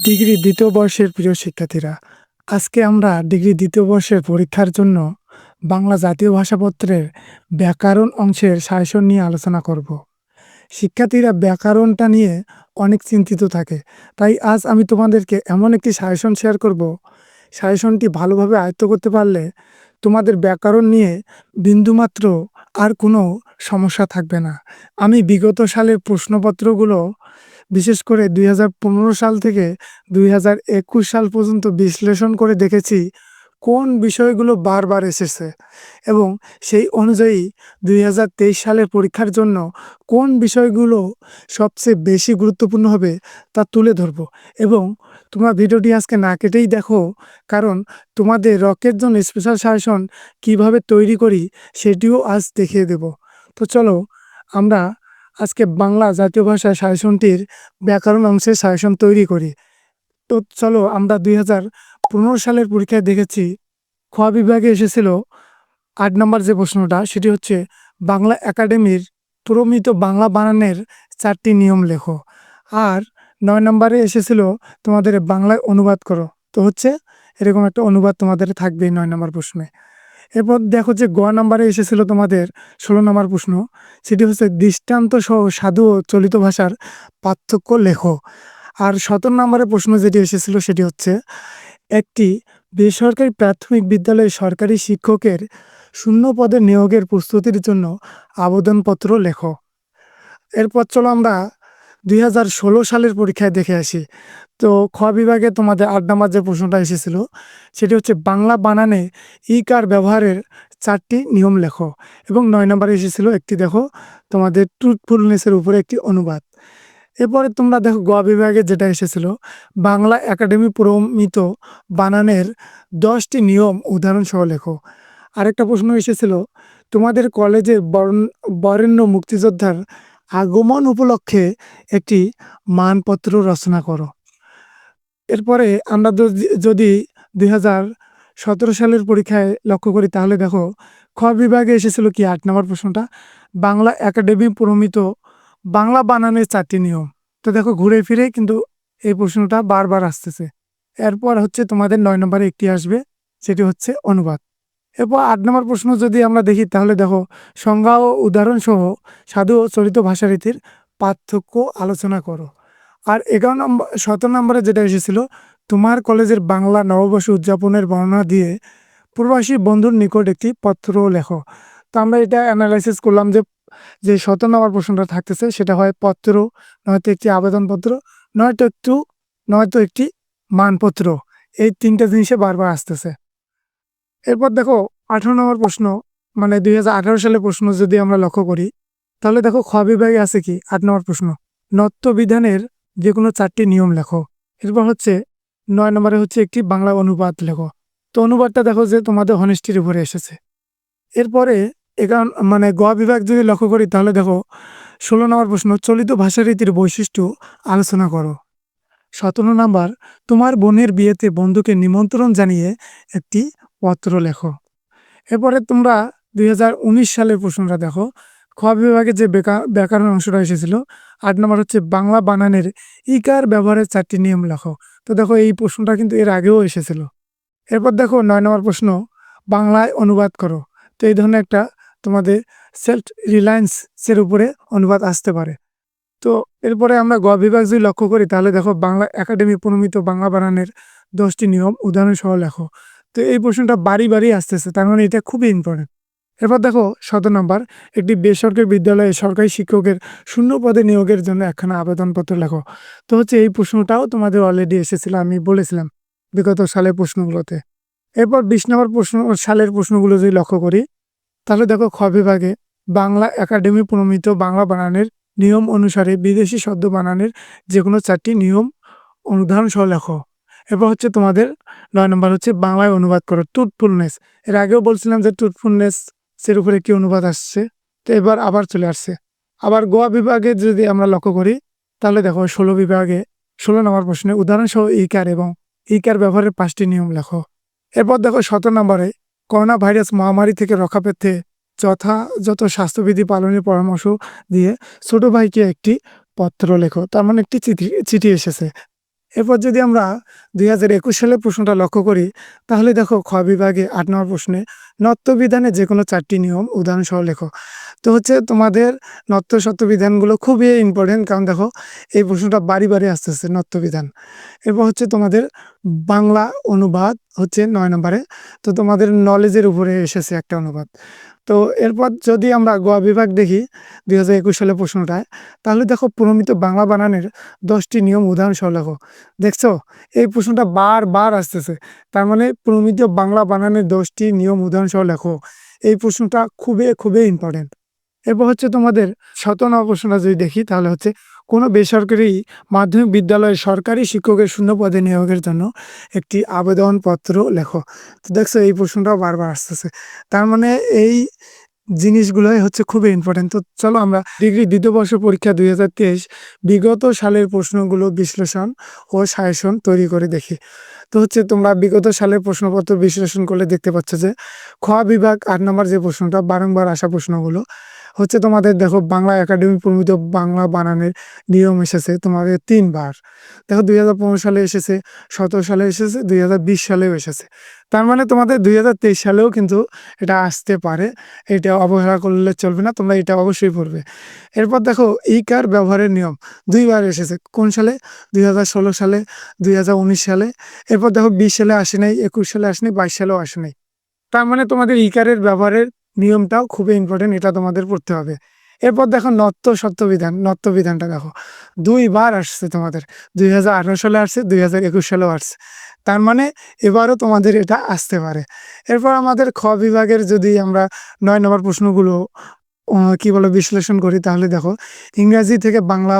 Degree দ্বিতীয় বর্ষের প্রিয় শিক্ষার্থীরা, আজকে আমরা ডিগ্রি দ্বিতীয় বর্ষের পরীক্ষার জন্য বাংলা জাতীয় ভাষাপত্রের ব্যাকরণ অংশের সাজেশন নিয়ে আলোচনা করব। শিক্ষার্থীরা ব্যাকরণটা নিয়ে অনেক চিন্তিত থাকে, তাই আজ আমি তোমাদেরকে এমন একটি সাজেশন শেয়ার করব। সাজেশনটি ভালোভাবে আয়ত্ত করতে পারলে তোমাদের ব্যাকরণ নিয়ে বিন্দুমাত্র আর কোনো সমস্যা থাকবে না। আমি বিগত সালের প্রশ্নপত্রগুলো বিশেষ করে দুই হাজার পনেরো সাল থেকে দুই হাজার একুশ সাল পর্যন্ত বিশ্লেষণ করে দেখেছি কোন বিষয়গুলো বারবার এসেছে এবং সেই অনুযায়ী দুই হাজার তেইশ সালের পরীক্ষার জন্য কোন বিষয়গুলো সবচেয়ে বেশি গুরুত্বপূর্ণ হবে তা তুলে ধরব এবং তোমরা ভিডিওটি আজকে না কেটেই দেখো কারণ তোমাদের রকের জন্য স্পেশাল সাজেশন কীভাবে তৈরি করি সেটিও আজ দেখিয়ে দেব। তো চলো আমরা আজকে বাংলা জাতীয় ভাষা সাজেশনটির ব্যাকরণ অংশে সাজেশন তৈরি করি। তো চলো আমরা দুই হাজার পনেরো সালের পরীক্ষায় দেখেছি, খ বিভাগে এসেছিল আট নম্বর যে প্রশ্নটা, সেটি হচ্ছে, বাংলা একাডেমির প্রমিত বাংলা বানানের চারটি নিয়ম লেখো। আর নয় নম্বরে এসেছিল, তোমাদের বাংলায় অনুবাদ করো। তো হচ্ছে, এরকম একটা অনুবাদ তোমাদের থাকবে নয় নম্বর প্রশ্নে। এরপর দেখো যে গ নাম্বারে এসেছিল তোমাদের ষোলো নম্বর প্রশ্ন। সেটি হচ্ছে, দৃষ্টান্ত সহ সাধু ও চলিত ভাষার পার্থক্য লেখো। আর সতেরো নম্বরের প্রশ্ন যেটি এসেছিল, সেটি হচ্ছে, একটি বেসরকারি প্রাথমিক বিদ্যালয়ে সরকারি শিক্ষকের শূন্য পদে নিয়োগের প্রস্তুতির জন্য আবেদনপত্র লেখো। এরপর চলো আমরা দুই হাজার ষোলো সালের পরীক্ষায় দেখে আসি। তো খ বিভাগে তোমাদের আট নম্বর যে প্রশ্নটা এসেছিল, সেটি হচ্ছে বাংলা বানানে ই কার ব্যবহারের চারটি নিয়ম লেখো এবং নয় নম্বরে এসেছিল একটি দেখো, তোমাদের ট্রুথফুলনেসের উপরে একটি অনুবাদ। এরপরে তোমরা দেখো গ বিভাগে যেটা এসেছিল, বাংলা একাডেমি প্রমিত বানানের দশটি নিয়ম উদাহরণ সহ লেখো। আরেকটা প্রশ্ন এসেছিল, তোমাদের কলেজের বরণ- বরেণ্য মুক্তিযোদ্ধার আগমন উপলক্ষে একটি মানপত্র রচনা করো। এরপরে আমরা যদি- দুই সতেরো সালের পরীক্ষায় লক্ষ্য করি, তাহলে দেখো, খ বিভাগে এসেছিল কি আট নম্বর প্রশ্নটা? বাংলা একাডেমি প্রমিত বাংলা বানানের চারটি নিয়ম। তো দেখো, ঘুরে ফিরে কিন্তু এই প্রশ্নটা বারবার আসতেছে। এরপর হচ্ছে তোমাদের নয় নম্বরে একটি আসবে, সেটি হচ্ছে অনুবাদ। এরপর আট নম্বর প্রশ্ন যদি আমরা দেখি, তাহলে দেখো, সংজ্ঞা ও উদাহরণ সহ সাধু ও চলিত ভাষারীতির পার্থক্য আলোচনা করো। আর এগারো নম্বর, সতেরো নম্বরে যেটা এসেছিল, তোমার কলেজের বাংলা নববর্ষ উদযাপনের বর্ণনা দিয়ে প্রবাসী বন্ধুর নিকট একটি পত্র লেখো। তো আমরা এটা অ্যানালাইসিস করলাম যে যে সতেরো নম্বর প্রশ্নটা থাকতেছে, সেটা হয় পত্র, নয়তো একটি আবেদনপত্র, নয়তো একটু, নয়তো একটি মানপত্র। এই তিনটা জিনিসে বারবার আসতেছে। এরপর দেখো আঠারো নম্বর প্রশ্ন মানে দুই সালের প্রশ্ন যদি আমরা লক্ষ্য করি, তাহলে দেখো খ বিভাগে আছে কি? আট নম্বর প্রশ্ন নত্ব বিধানের যে কোনো চারটি নিয়ম লেখো। এরপর হচ্ছে নয় নম্বরে হচ্ছে একটি বাংলা অনুবাদ লেখো। তো অনুবাদটা দেখো যে তোমাদের হনেস্টির উপরে এসেছে। এরপরে এখান মানে গ বিভাগ যদি লক্ষ্য করি, তাহলে দেখো ষোলো নম্বর প্রশ্ন, চলিত ভাষারীতির বৈশিষ্ট্য আলোচনা করো। সতেরো নাম্বার, তোমার বোনের বিয়েতে বন্ধুকে নিমন্ত্রণ জানিয়ে একটি পত্র লেখো। এরপরে তোমরা দুই হাজার উনিশ সালের প্রশ্নটা দেখো। খ বিভাগে যে ব্যাকরণ অংশটা এসেছিল, আট নম্বর হচ্ছে বাংলা বানানের ইকার ব্যবহারের চারটি নিয়ম লেখো। তো দেখো এই প্রশ্নটা কিন্তু এর আগেও এসেছিল। এরপর দেখো নয় নম্বর প্রশ্ন, বাংলায় অনুবাদ করো। তো এই ধরনের একটা তোমাদের সেলফ রিলায়েন্সের উপরে অনুবাদ আসতে পারে। তো এরপরে আমরা গ বিভাগ যদি লক্ষ্য করি, তাহলে দেখো বাংলা একাডেমি প্রণমিত বাংলা বানানের দশটি নিয়ম উদাহরণ সহ লেখো। তো এই প্রশ্নটা বাড়ি বাড়ি আসতেছে, তার মানে এটা খুবই ইম্পর্টেন্ট এরপর দেখো সতেরো নম্বর, একটি বেসরকারি বিদ্যালয়ে সরকারি শিক্ষকের শূন্য পদে নিয়োগের জন্য একখানা আবেদনপত্র লেখো। তো হচ্ছে এই প্রশ্নটাও তোমাদের অলরেডি এসেছিল, আমি বলেছিলাম বিগত সালের প্রশ্নগুলোতে। এরপর বিশ নম্বর প্রশ্ন, সালের প্রশ্নগুলো যদি লক্ষ্য করি, তাহলে দেখো খ বিভাগে বাংলা একাডেমি প্রণমিত বাংলা বানানের নিয়ম অনুসারে বিদেশি শব্দ বানানের যে কোনো চারটি নিয়ম অনুদাহরণ সহ লেখো। এরপর হচ্ছে তোমাদের নয় নম্বর হচ্ছে বাংলায় অনুবাদ করো টুথফুলনেস এর আগেও বলছিলাম যে টুথফুলনেস এর উপরে কি অনুবাদ আসছে? তো এবার আবার চলে আসছে। আবার গোয়া বিভাগে যদি আমরা লক্ষ্য করি, তাহলে দেখো ষোলো বিভাগে ষোলো নম্বর প্রশ্নে উদাহরণ সহ ইকার এবং ইকার ব্যবহারের পাঁচটি নিয়ম লেখো। এরপর দেখো সতেরো নম্বরে, করোনা ভাইরাস মহামারী থেকে রক্ষা পেতে যথাযথ স্বাস্থ্যবিধি পালনের পরামর্শ দিয়ে ছোট ভাইকে একটি পত্র লেখো। তার মানে একটি চিঠি চিঠি এসেছে। এরপর যদি আমরা দুই হাজার একুশ সালের প্রশ্নটা লক্ষ্য করি, তাহলে দেখো খ বিভাগে আট নম্বর প্রশ্নে নত্যবিধানে যে কোনো চারটি নিয়ম উদাহরণ সহ লেখো। তো হচ্ছে তোমাদের নত্য সত্য বিধানগুলো খুবই ইম্পর্টেন্ট কারণ দেখো এই প্রশ্নটা বাড়ি বাড়ি আসতেছে নত্যবিধান এরপর হচ্ছে তোমাদের বাংলা অনুবাদ হচ্ছে নয় নম্বরে। তো তোমাদের নলেজের উপরে এসেছে একটা অনুবাদ। তো এরপর যদি আমরা গোয়া বিভাগ দেখি দুই হাজার একুশ সালের প্রশ্নটায়, তাহলে দেখো প্রমিত বাংলা বানানের দশটি নিয়ম উদাহরণ সহ লেখো। দেখছ? এই প্রশ্নটা বারবার আসতেছে। তার মানে প্রমিত বাংলা বানানের দশটি নিয়ম উদাহরণ সহ লেখো। এই প্রশ্নটা খুবই খুবই ইম্পর্টেন্ট এরপর হচ্ছে তোমাদের শত প্রশ্নটা যদি দেখি, তাহলে হচ্ছে কোনো বেসরকারি মাধ্যমিক বিদ্যালয়ের সরকারি শিক্ষকের শূন্য পদে নিয়োগের জন্য একটি আবেদনপত্র লেখো। তো দেখছ, এই প্রশ্নটাও বারবার আসতেছে। তার মানে এই জিনিসগুলোই হচ্ছে খুবই ইম্পর্টেন্ট তো চলো আমরা ডিগ্রি দ্বিতীয় বর্ষ পরীক্ষা দুই হাজার তেইশ বিগত সালের প্রশ্নগুলো বিশ্লেষণ ও সাজেশন তৈরি করে দেখি। তো হচ্ছে তোমরা বিগত সালের প্রশ্নপত্র বিশ্লেষণ করলে দেখতে পাচ্ছ যে, খ বিভাগ আট নম্বর যে প্রশ্নটা, বারংবার আসা প্রশ্নগুলো হচ্ছে তোমাদের দেখো বাংলা একাডেমি প্রমিত বাংলা বানানের নিয়ম এসেছে তোমাদের তিনবার। দেখো দুই হাজার পনেরো সালে এসেছে, সতেরো সালে এসেছে, দুই হাজার বিশ সালেও এসেছে। তার মানে তোমাদের দুই হাজার তেইশ সালেও কিন্তু এটা আসতে পারে, এটা অবহেলা করলে চলবে না, তোমরা এটা অবশ্যই পড়বে। এরপর দেখো ই কার ব্যবহারের নিয়ম, দুইবার এসেছে, কোন সালে? দুই ষোলো সালে, দুই উনিশ সালে। এরপর দেখো বিশ সালে আসে নাই, একুশ সালে আসে নাই, বাইশ সালেও আসে নাই। তার মানে তোমাদের ইকারের ব্যবহারের নিয়মটাও খুবই ইম্পর্টেন্ট এটা তোমাদের পড়তে হবে। এরপর দেখো নত্য সত্য বিধান নত্য বিধানটা দেখো। দুইবার আসছে তোমাদের। দুই হাজার আঠারো সালে আসছে, দুই হাজার একুশ সালেও আসছে। তার মানে এবারও তোমাদের এটা আসতে পারে। এরপর আমাদের খ বিভাগের যদি আমরা নয় নম্বর প্রশ্নগুলো কি বলে, বিশ্লেষণ করি, তাহলে দেখো, ইংরাজি থেকে বাংলা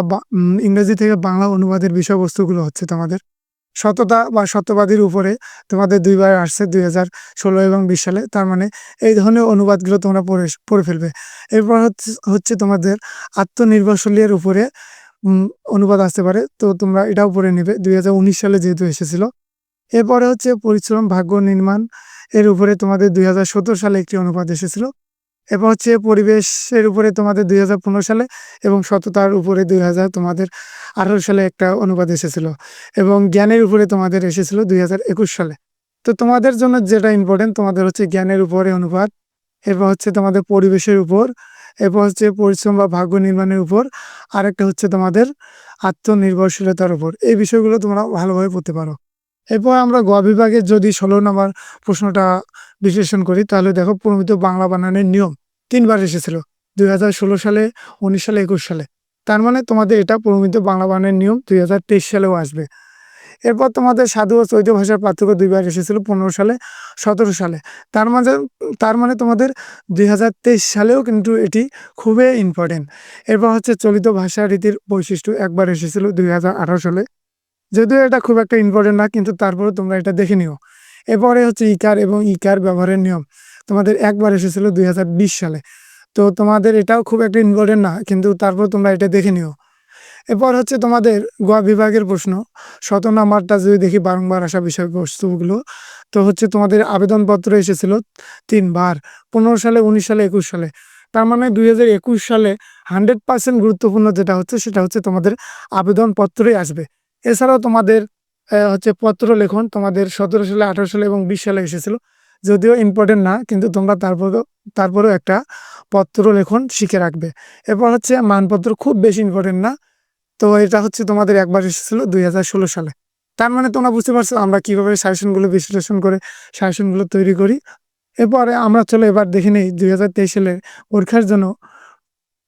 ইংরেজি থেকে বাংলা অনুবাদের বিষয়বস্তুগুলো হচ্ছে তোমাদের। সততা বা সত্যবাদীর উপরে তোমাদের দুইবার আসছে দুই হাজার ষোলো এবং বিশ সালে। তার মানে এই ধরনের অনুবাদগুলো তোমরা পড়ে পড়ে ফেলবে। এরপর হচ্ছে হচ্ছে তোমাদের আত্মনির্ভরশীলের উপরে অনুবাদ আসতে পারে। তো তোমরা এটাও পড়ে নেবে, দুই হাজার উনিশ সালে যেহেতু এসেছিল। এরপরে হচ্ছে পরিশ্রম, ভাগ্য, নির্মাণ এর উপরে তোমাদের দুই হাজার সতেরো সালে একটি অনুবাদ এসেছিল। এরপর হচ্ছে পরিবেশের উপরে তোমাদের দুই হাজার পনেরো সালে এবং সততার উপরে দুই হাজার তোমাদের আঠারো সালে একটা অনুবাদ এসেছিল এবং জ্ঞানের উপরে তোমাদের এসেছিল দুই হাজার একুশ সালে। তো তোমাদের জন্য যেটা ইম্পর্টেন্ট তোমাদের হচ্ছে জ্ঞানের উপরে অনুবাদ, এরপর হচ্ছে তোমাদের পরিবেশের উপর, এরপর হচ্ছে পরিশ্রম বা ভাগ্য নির্মাণের উপর, আরেকটা হচ্ছে তোমাদের আত্মনির্ভরশীলতার উপর। এই বিষয়গুলো তোমরা ভালোভাবে পড়তে পারো। এরপর আমরা গ বিভাগের যদি ষোলো নম্বর প্রশ্নটা বিশ্লেষণ করি, তাহলে দেখো প্রমিত বাংলা বানানের নিয়ম। তিনবার এসেছিল, দুই হাজার ষোলো সালে, উনিশ সালে, একুশ সালে। তার মানে তোমাদের এটা প্রমিত বাংলা বানের নিয়ম, দুই হাজার তেইশ সালেও আসবে। এরপর তোমাদের সাধু ও চৈত্য ভাষার পার্থক্য দুইবার এসেছিল, পনেরো সালে, সতেরো সালে। তার মাঝে, তার মানে তোমাদের দুই হাজার তেইশ সালেও কিন্তু এটি খুবই ইম্পর্টেন্ট এরপর হচ্ছে চলিত ভাষা রীতির বৈশিষ্ট্য, একবার এসেছিল দুই হাজার আঠারো সালে। যদিও এটা খুব একটা ইম্পর্টেন্ট না, কিন্তু তারপরে তোমরা এটা দেখে নিও। এরপরে হচ্ছে ইকার এবং ইকার ব্যবহারের নিয়ম। তোমাদের একবার এসেছিল দুই হাজার বিশ সালে। তো তোমাদের এটাও খুব একটা ইম্পর্টেন্ট না, কিন্তু তারপর তোমরা এটা দেখে নিও। এরপর হচ্ছে তোমাদের গোয়া বিভাগের প্রশ্ন। শত নাম্বারটা যদি দেখি বারংবার আসা বিষয়বস্তুগুলো, তো হচ্ছে তোমাদের আবেদনপত্র এসেছিল তিনবার, পনেরো সালে, উনিশ সালে, একুশ সালে। তার মানে দুই হাজার একুশ সালে হান্ড্রেড পার্সেন্ট গুরুত্বপূর্ণ যেটা হচ্ছে, সেটা হচ্ছে তোমাদের আবেদনপত্রই আসবে। এছাড়াও তোমাদের হচ্ছে পত্র লেখন তোমাদের সতেরো সালে, আঠারো সালে এবং বিশ সালে এসেছিল। যদিও ইম্পর্টেন্ট না, কিন্তু তোমরা তারপরেও তারপরেও একটা পত্র লেখন শিখে রাখবে। এরপর হচ্ছে মানপত্র খুব বেশি ইম্পর্টেন্ট না। তো এটা হচ্ছে তোমাদের একবার এসেছিল দুই সালে। তার মানে তোমরা বুঝতে পারছ আমরা কীভাবে সাজেশনগুলো বিশ্লেষণ করে সাজেশনগুলো তৈরি করি। এরপরে আমরা চলো এবার দেখে নিই দুই হাজার তেইশ সালের পরীক্ষার জন্য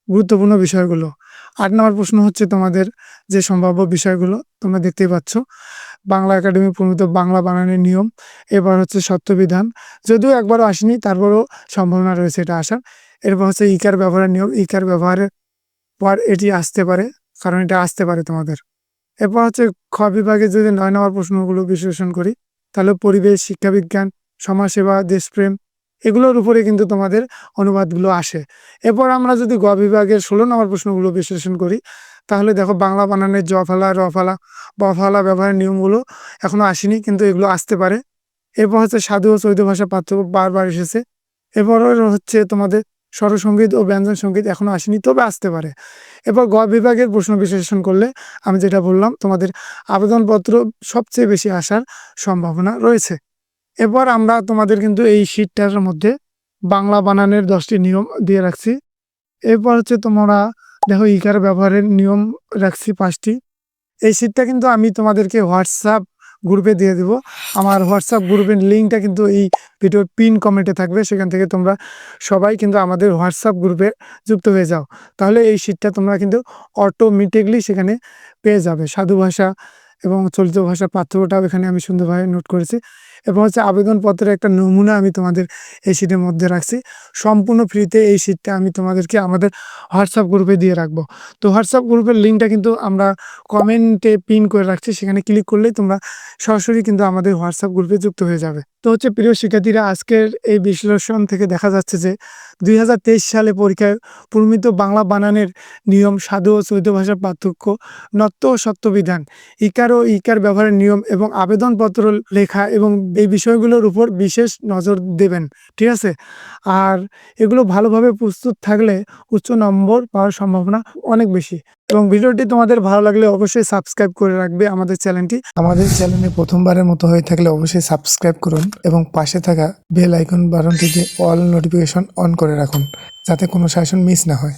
গুরুত্বপূর্ণ বিষয়গুলো। আট নম্বর প্রশ্ন হচ্ছে তোমাদের যে সম্ভাব্য বিষয়গুলো তোমরা দেখতেই পাচ্ছ। বাংলা একাডেমি প্রণীত বাংলা বানানের নিয়ম, এবার হচ্ছে সত্যবিধান। যদিও একবারও আসেনি, তারপরও সম্ভাবনা রয়েছে এটা আসার। এরপর হচ্ছে ইকার ব্যবহারের নিয়ম, ইকার ব্যবহারের পর এটি আসতে পারে, কারণ এটা আসতে পারে তোমাদের। এরপর হচ্ছে খ বিভাগে যদি নয় নম্বর প্রশ্নগুলো বিশ্লেষণ করি, তাহলে পরিবেশ, শিক্ষাবিজ্ঞান, সমাজসেবা, দেশপ্রেম, এগুলোর উপরে কিন্তু তোমাদের অনুবাদগুলো আসে। এরপর আমরা যদি গ বিভাগের ষোলো নম্বর প্রশ্নগুলো বিশ্লেষণ করি তাহলে দেখো বাংলা বানানের জ ফেলা, র ফেলা, ব ফেলা ব্যবহারের নিয়মগুলো এখনও আসেনি, কিন্তু এগুলো আসতে পারে। এরপর হচ্ছে সাধু ও চৈত্য ভাষা পার্থক্য বারবার এসেছে। এরপর হচ্ছে তোমাদের স্বরসঙ্গীত ও ব্যঞ্জন সংগীত এখনও আসেনি, তবে আসতে পারে। এরপর গ বিভাগের প্রশ্ন বিশ্লেষণ করলে আমি যেটা বললাম, তোমাদের আবেদনপত্র সবচেয়ে বেশি আসার সম্ভাবনা রয়েছে। এরপর আমরা তোমাদের কিন্তু এই শীটটার মধ্যে বাংলা বানানের দশটি নিয়ম দিয়ে রাখছি। এরপর হচ্ছে তোমরা দেখো, ইকার ব্যবহারের নিয়ম রাখছি পাঁচটি। এই শীটটা কিন্তু আমি তোমাদেরকে হোয়াটসঅ্যাপ গ্রুপে দিয়ে দিব। আমার হোয়াটসঅ্যাপ গ্রুপের লিঙ্কটা কিন্তু এই ভিডিওর পিন কমেন্টে থাকবে। সেখান থেকে তোমরা সবাই কিন্তু আমাদের হোয়াটসঅ্যাপ গ্রুপে যুক্ত হয়ে যাও। তাহলে এই শীটটা তোমরা কিন্তু অটোমেটিকলি সেখানে পেয়ে যাবে। সাধু ভাষা এবং চলিত ভাষার পার্থক্যটাও এখানে আমি সুন্দরভাবে নোট করেছি। এবং হচ্ছে আবেদনপত্রের একটা নমুনা আমি তোমাদের এই শীটের মধ্যে রাখছি। সম্পূর্ণ ফ্রিতে এই শীটটা আমি তোমাদেরকে আমাদের হোয়াটসঅ্যাপ গ্রুপে দিয়ে রাখব। তো হোয়াটসঅ্যাপ গ্রুপের লিঙ্কটা কিন্তু আমরা কমেন্টে পিন করে রাখছি, সেখানে ক্লিক করলেই তোমরা সরাসরি কিন্তু আমাদের হোয়াটসঅ্যাপ গ্রুপে যুক্ত হয়ে যাবে। তো হচ্ছে প্রিয় শিক্ষার্থীরা, আজকের এই বিশ্লেষণ থেকে দেখা যাচ্ছে যে দুই হাজার তেইশ সালে পরীক্ষায় প্রমিত বাংলা বানানের নিয়ম সাধু ও চৈত ভাষার পার্থক্য নত্য ও সত্যবিধান ইকার ও ইকার ব্যবহারের নিয়ম এবং আবেদনপত্র লেখা এবং এই বিষয়গুলোর উপর বিশেষ নজর দেবেন, ঠিক আছে? আর এগুলো ভালোভাবে প্রস্তুত থাকলে উচ্চ নম্বর পাওয়ার সম্ভাবনা অনেক বেশি। এবং ভিডিওটি তোমাদের ভালো লাগলে অবশ্যই সাবস্ক্রাইব করে রাখবে আমাদের চ্যানেলটি। আমাদের চ্যানেলে প্রথমবারের মতো হয়ে থাকলে অবশ্যই সাবস্ক্রাইব করুন এবং পাশে থাকা বেল আইকন বাটনটিতে অল নোটিফিকেশন অন করে রাখুন, যাতে কোনো শাসন মিস না হয়।